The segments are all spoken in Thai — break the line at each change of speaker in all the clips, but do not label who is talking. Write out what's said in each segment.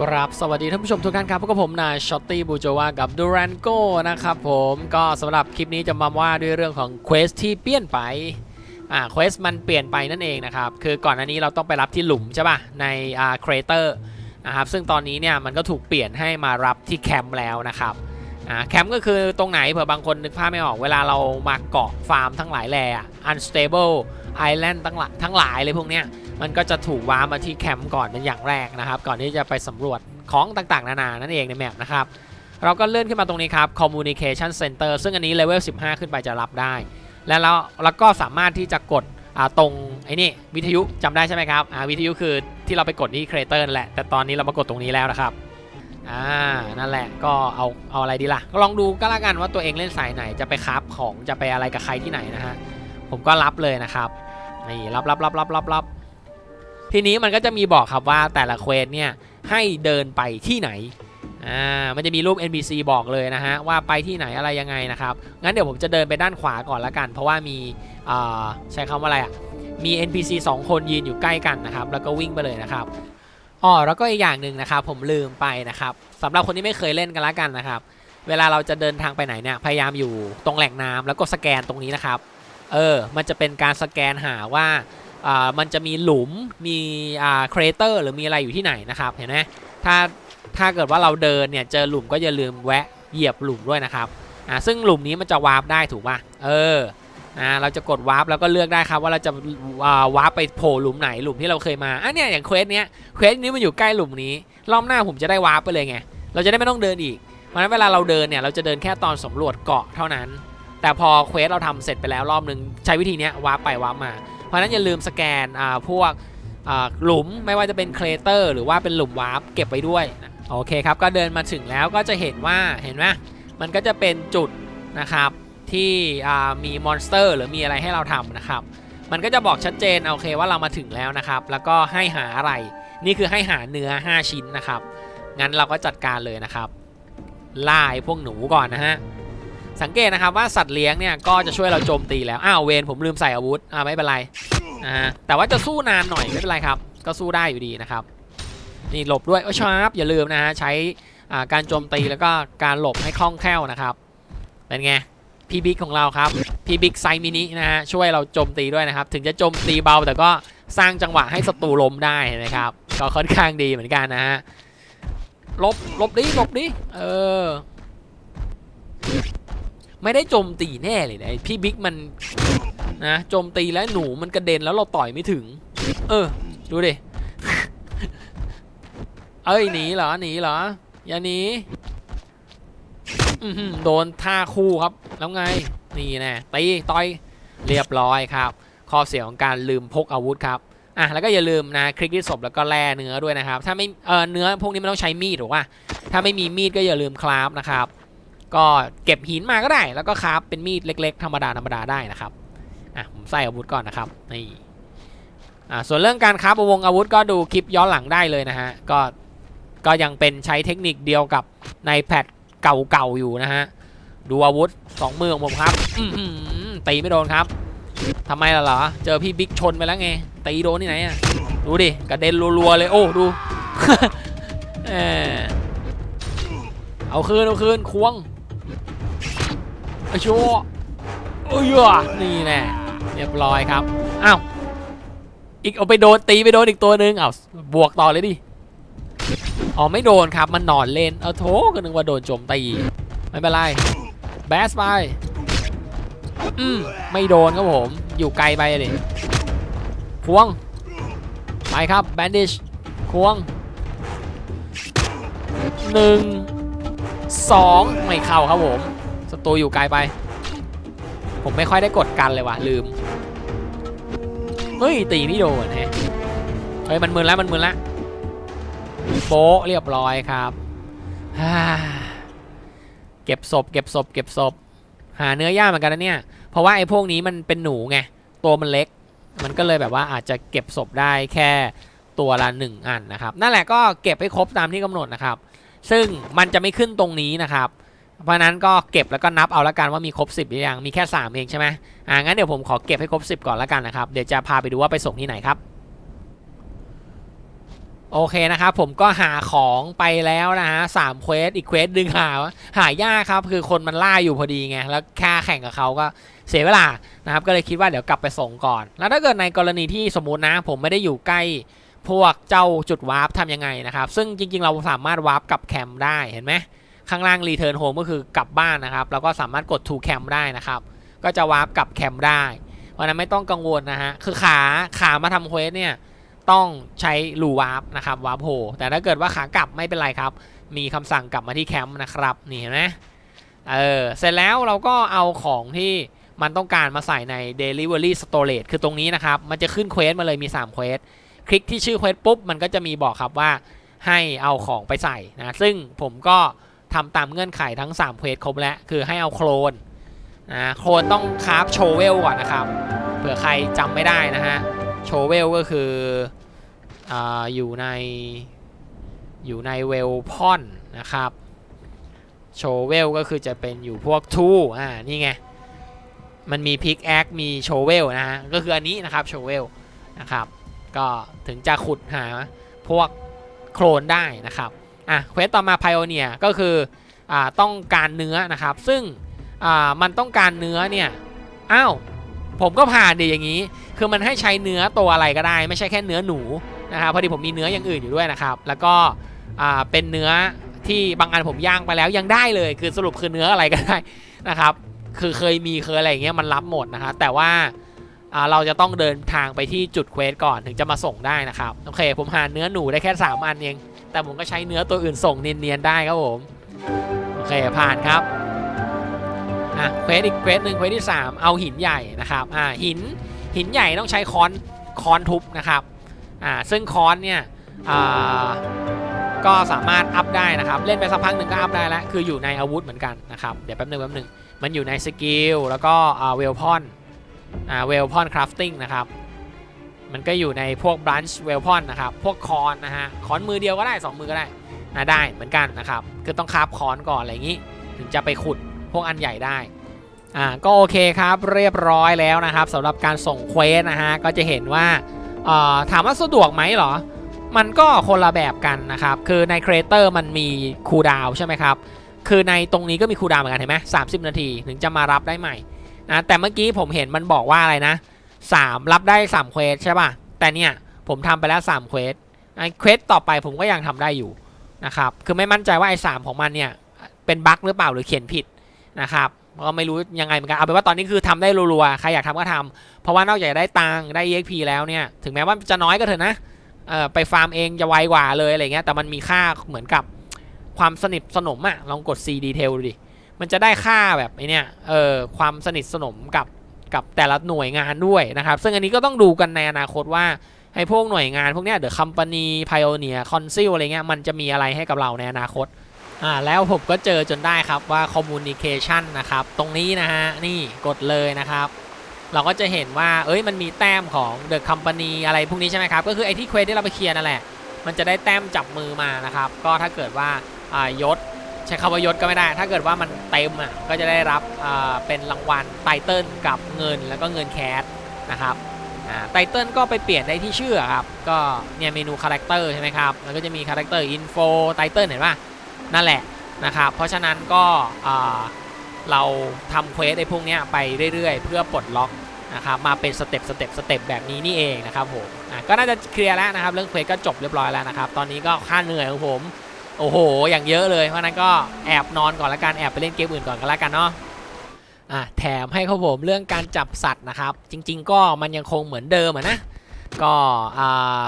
กราบสวัสดีท่านผู้ชมทุกท่านครับพบกับผมนายช็อตตี้บูโจวากับดูรันโกนะครับผมก็สำหรับคลิปนี้จะมาว่าด้วยเรื่องของเควสที่เปลี่ยนไปอ่าเควสมันเปลี่ยนไปนั่นเองนะครับคือก่อนอันนี้เราต้องไปรับที่หลุมใช่ป่ะในอ่าครเตอร์นะครับซึ่งตอนนี้เนี่ยมันก็ถูกเปลี่ยนให้มารับที่แคมป์แล้วนะครับอ่าแคมป์ก็คือตรงไหนเผื่อบางคนนึกภาพไม่ออกเวลาเรามาเกาะฟาร์มทั้งหลายแหล่อะ unstable island ทั้งหลายทั้งหลายเลยพวกเนี้ย มันก็จะถูกว้ามาที่แคมป์ก่อนเป็นอย่างแรกนะครับ ก่อนที่จะไปสำรวจของต่างๆ นานานั่นเองในแมปนะครับ เราก็เลื่อนขึ้นมาตรงนี้ครับ Communication Center ซึ่งอันนี้เลเวล 15 ขึ้นไปจะรับได้ แล้วเราแล้วก็สามารถที่จะกดตรงไอ้นี่วิทยุจำได้ใช่ไหมครับวิทยุคือที่เราไปกดที่ครเตอร์นั่นแหละ แต่ตอนนี้เรามากดตรงนี้แล้วนะครับอ่านั่นแหละก็เอาเอาอะไรดีล่ะ ก็ลองดูก็แล้วกันว่าตัวเองเล่นสายไหนจะไปคราฟของจะไปอะไรกับใครที่ไหนนะฮะผมก็รับเลยนะครับนี่รับรับรับรับรับรับ ทีนี้มันก็จะมีบอกครับว่าแต่ละเควสเนี่ยให้เดินไปที่ไหนอ่ามันจะมีรูป NPC บอกเลยนะฮะว่าไปที่ไหนอะไรยังไงนะครับงั้นเดี๋ยวผมจะเดินไปด้านขวาก่อนละกัน เพราะว่ามีอ่าใช้คำว่าอะไรอะมี NPC 2 คนยืนอยู่ใกล้กันนะครับแล้วก็วิ่งไปเลยนะครับอ๋อแล้วก็อีกอย่างหนึ่งนะครับผมลืมไปนะครับสำหรับคนที่ไม่เคยเล่นกันละกันนะครับเวลาเราจะเดินทางไปไหนเนี่ยพยายามอยู่ตรงแหล่งน้ำแล้วก็สแกนตรงนี้นะครับเออมันจะเป็นการสแกนหาว่า มันจะมีหลุมมีอ่าครเตอร์หรือมีอะไรอยู่ที่ไหนนะครับเห็นไหมถ้าถ้าเกิดว่าเราเดินเนี่ยเจอหลุมก็อย่าลืมแวะเหยียบหลุมด้วยนะครับอ่าซึ่งหลุมนี้มันจะวาร์ปได้ถูกป่ะเอออ่าเราจะกดวาร์ปแล้วก็เลือกได้ครับว่าเราจะาวาร์ปไปโผล่หลุมไหนหลุมที่เราเคยมาอะเนี่ยอย่างเควสเนี้ยเควสนี้มันอยู่ใกล้หลุมนี้รอบหน้าผมจะได้วาร์ปไปเลยไงเราจะได้ไม่ต้องเดินอีกเพราะฉะนั้นเวลาเราเดินเนี่ยเราจะเดินแค่ตอนสำรวจเกาะเท่านั้น แต่พอเควสเราทำเสร็จไปแล้วรอบนึงใช้วิธีเนี้ยวาร์ปไปวาร์ปมา ราะนั้นอย่าลืมสแกนอ่าพวกหลุมไม่ว่าจะเป็นเครเตอร์หรือว่าเป็นหลุมวาร์ปเก็บไว้ด้วยโอเคครับก็เดินมาถึงแล้วก็จะเห็นว่าเห็นไหมมันก็จะเป็นจุดนะครับที่มีมอนสเตอร์หรือมีอะไรให้เราทำนะครับ มันก็จะบอกชัดเจนโอเคว่าเรามาถึงแล้วนะครับ แล้วก็ให้หาอะไร นี่คือให้หาเนื้อ 5 ชิ้นนะครับ งั้นเราก็จัดการเลยนะครับล่าไอ้พวกหนูก่อนนะฮะ สังเกตนะครับว่าสัตว์เลี้ยงเนี่ยก็จะช่วยเราโจมตีแล้วอ้าวเวนผมลืมใส่อาวุธอ่าไม่เป็นไรอ่าแต่ว่าจะสู้นานหน่อยไม่เป็นไรครับ ก็สู้ได้อยู่ดีนะครับนี่หลบด้วยโอ้ชาร์ปอย่าลืมนะฮะใช้อ่าการโจมตีแล้วก็การหลบให้คล่องแคล่วนะครับเป็นไงพี่บิ๊กของเราครับพี่บิ๊กไซมินินะฮะช่วยเราโจมตีด้วยนะครับ ถึงจะโจมตีเบาแต่ก็สร้างจังหวะให้ศัตรูล้มได้นไหมครับ ก็ค่อนข้างดีเหมือนกันนะฮะหลบหลบดิหลบดิเออ ไม่ได้โจมตีแน่เลยนะพี่บิ๊กมันนะโจมตีแล้วหนูมันกระเด็นแล้วเราต่อยไม่ถึง เออ ดูดิเอ้ยหนีเหรอหนีเหรออย่าหนีโดนท่าคู่ครับแล้วไงนี่แน่ตีต่อยเรียบร้อยครับ ข้อเสียของการลืมพกอาวุธครับอะแล้วก็อย่าลืมนะคลิกที่ศพแล้วก็แล่เนื้อด้วยนะครับ ถ้าไม่เออเนื้อพวกนี้มันต้องใช้มีดถูกป่ะถ้าไม่มีมีดก็อย่าลืมคราฟนะครับ ก็เก็บหินมาก็ได้ แล้วก็คราฟเป็นมีดเล็ก ๆ ธรรมดาธรรมดาได้นะครับอะผมใส่อาวุธก่อนนะครับนี่อ่าส่วนเรื่องการคราฟวงอาวุธก็ดูคลิปย้อนหลังได้เลยนะฮะก็ก็ยังเป็นใช้เทคนิคเดียวกับในแพทเก่าๆอยู่นะฮะดูอาวุธสองมือของผมครับตีไม่โดนครับทำไมล่ะเหรอเจอพี่บิ๊กชนไปแล้วไงตีโดนที่ไหนอะดูดิกระเด็นรัวๆเลยโอ้ดูเออเอาคืนเอาคืนควง อ้ชั่วเอ้ยอะนี่แน่เรียบร้อยครับอ้าวอีกเอาไปโดนตีไปโดนอีกตัวหนึ่งอ้าวบวกต่อเลยดิอ๋อไม่โดนครับมันนอนเล่นเอาโถก็นึกว่าโดนโจมตีไม่เป็นไรแบสไปอืมไม่โดนครับผม อยู่ไกลไปเลยควงไปครับแบนดิชควงหนึ่งสองไม่เข้าครับผม ตูอยู่ไกลไป ผมไม่ค่อยได้กดกันเลยว่ะลืม เฮ้ยตีไม่โดนแฮะเฮ้ยมันมึนแล้วมันมึนแล้วโป๊ะเรียบร้อยครับเก็บศพเก็บศพเก็บศพหาเนื้อย่างเหมือนกันนะเนี่ย เพราะว่าไอ้พวกนี้มันเป็นหนูไง ตัวมันเล็ก มันก็เลยแบบว่าอาจจะเก็บศพได้แค่ตัวละหนึ่งอันนะครับ นั่นแหละก็เก็บให้ครบตามที่กำหนดนะครับ ซึ่งมันจะไม่ขึ้นตรงนี้นะครับ เพราะนั้นก็เก็บแล้วก็นับเอาละกันว่ามีครบ 10หรือยังมีแค่ 3 เองใช่ไหมอ่างั้นเดี๋ยวผมขอเก็บให้ครบ 10 ก่อนละกันนะครับ เดี๋ยวจะพาไปดูว่าไปส่งที่ไหนครับโอเคนะครับผมก็หาของไปแล้วนะฮะสามเควสอีกเควสดึงหาหายากครับคือคนมันล่าอยู่พอดีไงแล้วแค่แข่งกับเขาก็เสียเวลานะครับก็เลยคิดว่าเดี๋ยวกลับไปส่งก่อน แล้วถ้าเกิดในกรณีที่สมมตินะ ผมไม่ได้อยู่ใกล้พวกเจ้าจุดวาร์ปทำยังไงนะครับ ซึ่งจริงๆเราสามารถวาร์ปกลับแคมป์ได้เห็นไหม ข้างล่าง Return Home ก็คือกลับบ้านนะครับแล้วก็สามารถกด to Cam ได้นะครับ ก็จะวาร์ปกลับแคมได้เพราะฉะนั้นไม่ต้องกังวลนะฮะคือขาขามาทำเควสเนี่ยต้องใช้ลูวาร์ปนะครับวาร์ปโฮแต่ถ้าเกิดว่าขากลับไม่เป็นไรครับ มีคำสั่งกลับมาที่แคมป์นะครับนี่เห็นไหมเออเสร็จแล้วเราก็เอาของที่มันต้องการมาใส่ใน Delivery Storage คือตรงนี้นะครับ มันจะขึ้นเควสมาเลยมี3เควสคลิกที่ชื่อเควสปุ๊บ มันก็จะมีบอกครับว่าให้เอาของไปใส่นะ ซึ่งผมก็ ทำตามเงื่อนไขทั้ง3เควสครบแล้วคือให้เอาโคลนนะโคลนต้องคราฟโชเวลก่อนนะครับ เผื่อใครจำไม่ได้นะฮะ โชเวลก็คือออยู่ในอยู่ในเวลพอนนะครับ โชเวลก็คือจะเป็นอยู่พวกทูอ่านี่ไง มันมีพิกแอค มีโชเวลนะฮะ ก็คืออันนี้นะครับโชเวลนะครับ ก็ถึงจะขุดหาพวกโคลนได้นะครับ อะเควสต่อมา Pioneer ก็คืออ่าต้องการเนื้อนะครับ ซึ่งอ่ามันต้องการเนื้อเนี่ยอ้าวผมก็ผ่านดีอย่างนี้ คือมันให้ใช้เนื้อตัวอะไรก็ได้ ไม่ใช่แค่เนื้อหนูนะครับพอดีผมมีเนื้ออย่างอื่นอยู่ด้วยนะครับ แล้วก็อ่าเป็นเนื้อที่บางอันผมย่างไปแล้วยังได้เลย คือสรุปคือเนื้ออะไรก็ได้นะครับ คือเคยมีเคยอะไรอย่างเงี้ยมันรับหมดนะครับแต่ว่าอ่าเราจะต้องเดินทางไปที่จุดเควสก่อนถึงจะมาส่งได้นะครับ โอเค ผมหาเนื้อหนูได้แค่ 3 อันเอง แต่ผมก็ใช้เนื้อตัวอื่นส่งเนียนๆได้ครับผมโอเคผ่านครับอะเควสอีกเควสหนึ่งเควสที่ 3 เอาหินใหญ่นะครับอ่าหินหินใหญ่ต้องใช้ค้อนค้อนทุบนะครับอ่าซึ่งค้อนเนี่ยอ่าก็สามารถอัพได้นะครับ เล่นไปสักพักหนึ่งก็อัพได้แล้ว คืออยู่ในอาวุธเหมือนกันนะครับ เดี๋ยวแป๊บหนึงแป๊บหนึงมันอยู่ในสกิลแล้วก็เวลพอนอ่าเวลพอนคราฟติ้งนะครับ มันก็อยู่ในพวกบรันช์เวลพอนนะครับ พวกคอนนะฮะ คอนมือเดียวก็ได้ 2 มือก็ได้นะได้เหมือนกันนะครับ คือต้องคาฟคอนก่อนอะไรอย่างนี้ ถึงจะไปขุดพวกอันใหญ่ได้ อ่า ก็โอเคครับเรียบร้อยแล้วนะครับสำหรับการส่งเควสนะฮะ ก็จะเห็นว่าอ่อถามว่าสะดวกไหมเหรอ มันก็คนละแบบกันนะครับ คือในครเตอร์มันมีคูลดาวใช่ไหมครับ คือในตรงนี้ก็มีคูลดาวเหมือนกันเห็นไหมสามสิบนาที ถึงจะมารับได้ใหม่นะแต่เมื่อกี้ผมเห็นมันบอกว่าอะไรนะ สามรับได้สามเควสใช่ป่ะ แต่เนี่ยผมทำไปแล้วสามเควสไอ้เควสต่อไปผมก็ยังทำได้อยู่นะครับ คือไม่มั่นใจว่าไอ้สามของมันเนี่ยเป็นบั๊กหรือเปล่าหรือเขียนผิดนะครับก็ไม่รู้ยังไงเหมือนกันเอาเป็นว่าตอนนี้คือทำได้รัวๆใครอยากทำก็ทำเพราะว่านอกจากได้ตังค์ได้ EXP แล้วเนี่ยถึงแม้ว่าจะน้อยก็เถอะนะเอ่อไปฟาร์มเองจะไวกว่าเลยอะไรเงี้ยแต่มันมีค่าเหมือนกับความสนิทสนมอะลองกด C detail ดูดิมันจะได้ค่าแบบไอเนี้ยเออความสนิทสนมกับ กับแต่ละหน่วยงานด้วยนะครับ ซึ่งอันนี้ก็ต้องดูกันในอนาคตว่าไอ้พวกหน่วยงานพวกเนี้ยเดอะคัมปานีไพโอเนียคอนซิลอะไรเงี้ยมันจะมีอะไรให้กับเราในอนาคตอ่าแล้วผมก็เจอจนได้ครับว่า communication นะครับ ตรงนี้นะฮะ นี่กดเลยนะครับ เราก็จะเห็นว่า เอ้ยมันมีแต้มของ The Company อะไรพวกนี้ใช่ไหมครับ ก็คือไอ้ที่เควสที่เราไปเคลียร์นั่นแหละ มันจะได้แต้มจับมือมานะครับ ก็ถ้าเกิดว่าอ่ายศ ใช้คำว่ายศก็ไม่ได้ ถ้าเกิดว่ามันเต็มอะก็จะได้รับเป็นรางวัลไตเติลกับเงินแล้วก็เงินแคสนะครับไตเติลก็ไปเปลี่ยนได้ที่ชื่อครับ ก็เนี่ยเมนูคาแรคเตอร์ใช่ไหมครับแล้วก็จะมีคาแรคเตอร์อินโฟไตเติลเห็นป่ะนั่นแหละนะครับ เพราะฉะนั้นก็เราทำเควสไอ้พวกนี้ไปเรื่อยๆ เพื่อปลดล็อกนะครับมาเป็นสเต็ปสเต็ปสเต็ปแบบนี้นี่เองนะครับผมก็น่าจะเคลียร์แล้วนะครับ เรื่องเควสก็จบเรียบร้อยแล้วนะครับ ตอนนี้ก็ค่าเหนื่อยของผม โอ้โห อย่างเยอะเลย เพราะนั้นก็แอบนอนก่อนละกัน แอบไปเล่นเกมอื่นก่อนก็แล้วกันเนาะอะแถมให้เขาผมเรื่องการจับสัตว์นะครับ จริง ๆ ก็มันยังคงเหมือนเดิมอะนะ ก็อ่า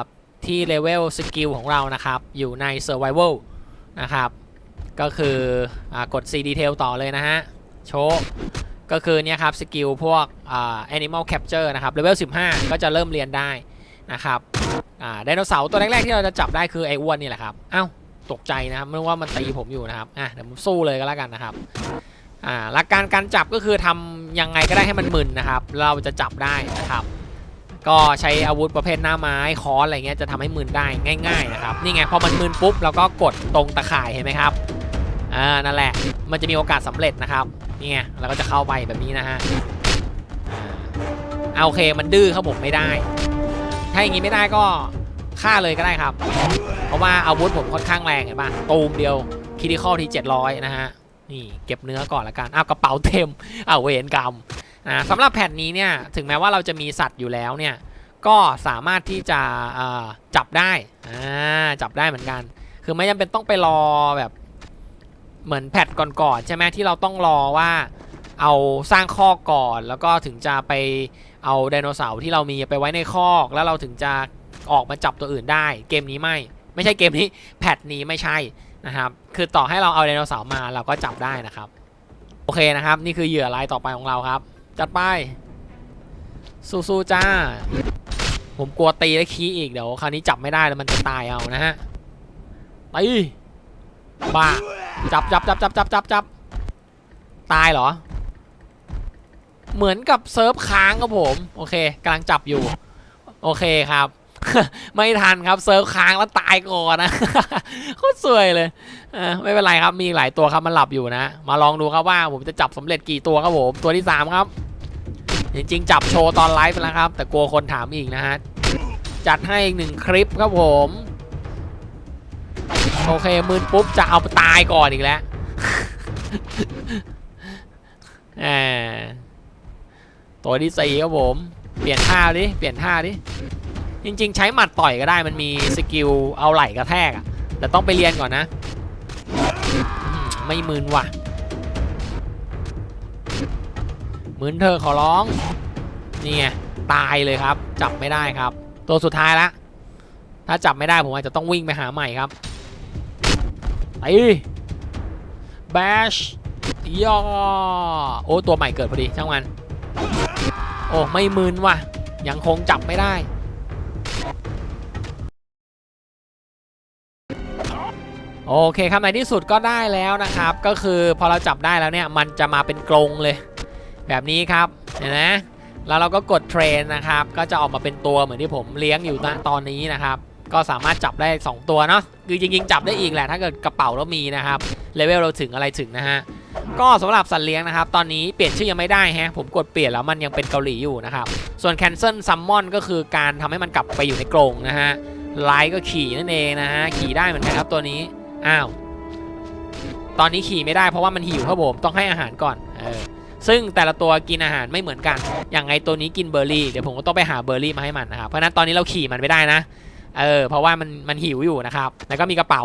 ที่เลเวลสกิลของเรานะครับ อยู่ใน Survival นะครับ ก็คืออ่ากด C detail ต่อเลยนะฮะ โชว์ก็คือเนี่ยครับสกิลพวกอ่า animal capture นะครับเลเวล15 ก็จะเริ่มเรียนได้นะครับอ่าไดโนเสาร์ตัวแรก ๆ ที่เราจะจับได้คือไอ้อ้วนนี่แหละครับ เอ้า ตกใจนะครับไม่ว่ามันตีผมอยู่นะครับอะเดี๋ยวผมสู้เลยก็แล้วกันนะครับอ่าหลักการการจับก็คือทำยังไงก็ได้ให้มันมึนนะครับ เราจะจับได้นะครับ ก็ใช้อาวุธประเภทหน้าไม้ค้อนอะไรเงี้ยจะทำให้มึนได้ง่าย ๆนะครับนี่ไงพอมันมึนปุ๊บเราก็กดตรงตะข่ายเห็นไหมครับอ่านั่นแหละมันจะมีโอกาสสำเร็จนะครับนี่ไงเราก็จะเข้าไปแบบนี้นะฮะเอาโอเคมันดื้อครับผมไม่ได้ ถ้าอย่างนี้ไม่ได้ก็ ฆ่าเลยก็ได้ครับ เพราะว่าอาวุธผมค่อนข้างแรงเห็นป่ะตูมเดียวคิดิคอลที่700 นะฮะ นี่เก็บเนื้อก่อนละกันอ้าวกระเป๋าเต็มอ้าวเวรกรรมนะสำหรับแผ่นนี้เนี่ยถึงแม้ว่าเราจะมีสัตว์อยู่แล้วเนี่ยก็สามารถที่จะจับได้อ่าจับได้เหมือนกัน คือไม่จำเป็นต้องไปรอแบบเหมือนแพทก่อนๆใช่ไหมที่เราต้องรอว่าเอาสร้างคอกก่อนแล้วก็ถึงจะไปเอาไดโนเสาร์ที่เรามีไปไว้ในคอกแล้วเราถึงจะ ออกมาจับตัวอื่นได้ เกมนี้ไม่ ไม่ใช่เกมนี้แพทนี้ไม่ใช่นะครับ คือต่อให้เราเอาไดโนเสาร์มาเราก็จับได้นะครับ โอเคนะครับ นี่คือเหยื่อรายต่อไปของเราครับ จัดไป สู้ๆจ้า ผมกลัวตีแล้วขี้อีกเดี๋ยวคราวนี้จับไม่ได้แล้วมันจะตายเอานะฮะตีบ้าจับจับจับจับจับจับจับตายเหรอ เหมือนกับเซิร์ฟค้างครับผม โอเคกำลังจับอยู่ โอเคครับ ไม่ทันครับเซิร์ฟค้างแล้วตายก่อนนะโคตรสวยเลยไม่เป็นไรครับมีหลายตัวครับมันหลับอยู่นะ มาลองดูครับว่าผมจะจับสำเร็จกี่ตัวครับผมตัวที่สามครับ จริงๆ จับโชว์ตอนไลฟ์ไปแล้วครับ แต่กลัวคนถามอีกนะฮะจัดให้อีกหนึ่งคลิปครับผมโอเคมืนปุ๊บจะเอาตายก่อนอีกแล้วแหมตัวที่สี่ครับผม เปลี่ยนท่าดิ เปลี่ยนท่าดิ จริง ๆ ใช้หมัดต่อยก็ได้มันมีสกิลเอาไหล่กระแทกอะแต่ต้องไปเรียนก่อนนะ ไม่มืนว่ะเหมือนเธอขอร้องนี่ไงตายเลยครับ จับไม่ได้ครับ ตัวสุดท้ายละถ้าจับไม่ได้ผมอาจจะต้องวิ่งไปหาใหม่ครับไปแบชย่อโอ้ตัวใหม่เกิดพอดีช่างมัน โอ้ไม่มึนว่ะ ยังคงจับไม่ได้ โอเคครับในที่สุดก็ได้แล้วนะครับ ก็คือพอเราจับได้แล้วเนี่ยมันจะมาเป็นกรงเลย แบบนี้ครับเห็นไหมแล้วเราก็กดเทรนนะครับ ก็จะออกมาเป็นตัวเหมือนที่ผมเลี้ยงอยู่ณตอนนี้นะครับ ก็สามารถจับได้ 2 ตัวเนาะคือจริงๆจับได้อีกแหละถ้าเกิดกระเป๋าเรามีนะครับเลเวลเราถึงอะไรถึงนะฮะก็สำหรับสัตว์เลี้ยงนะครับ ตอนนี้เปลี่ยนชื่อยังไม่ได้ฮะผมกดเปลี่ยนแล้วมันยังเป็นเกาหลีอยู่นะครับ ส่วน cancel summon ก็คือการทำให้มันกลับไปอยู่ในกรงนะฮะไลท์ก็ขี่นั่นเองนะฮะขี่ได้เหมือนกันครับตัวนี้ อ้าว ตอนนี้ขี่ไม่ได้เพราะว่ามันหิวครับผมต้องให้อาหารก่อนเออซึ่งแต่ละตัวกินอาหารไม่เหมือนกัน อย่างไงตัวนี้กินเบอร์รี่เดี๋ยวผมก็ต้องไปหาเบอร์รี่มาให้มันนะครับเพราะนั้นตอนนี้เราขี่มันไม่ได้นะเออเพราะว่ามันมันหิวอยู่นะครับแล้วก็มีกระเป๋า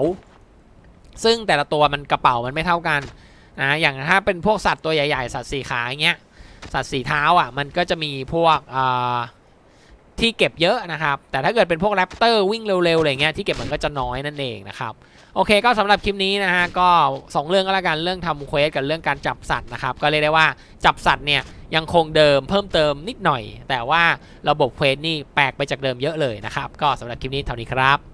ซึ่งแต่ละตัวมันกระเป๋ามันไม่เท่ากันนะอย่างถ้าเป็นพวกสัตว์ตัวใหญ่ๆ สัตว์สี่ขาอย่างเงี้ยสัตว์สี่เท้าอะมันก็จะมีพวกอ่า ที่เก็บเยอะนะครับ แต่ถ้าเกิดเป็นพวกแรปเตอร์วิ่งเร็วๆอะไรเงี้ยที่เก็บมันก็จะน้อยนั่นเองนะครับโอเคก็สำหรับคลิปนี้นะฮะก็สองเรื่องก็แล้วกันเรื่องทำเควสกับเรื่องการจับสัตว์นะครับก็เรียกได้ว่าจับสัตว์เนี่ยยังคงเดิมเพิ่มเติมนิดหน่อย แต่ว่าระบบเควสนี่แปลกไปจากเดิมเยอะเลยนะครับก็สำหรับคลิปนี้เท่านี้ครับ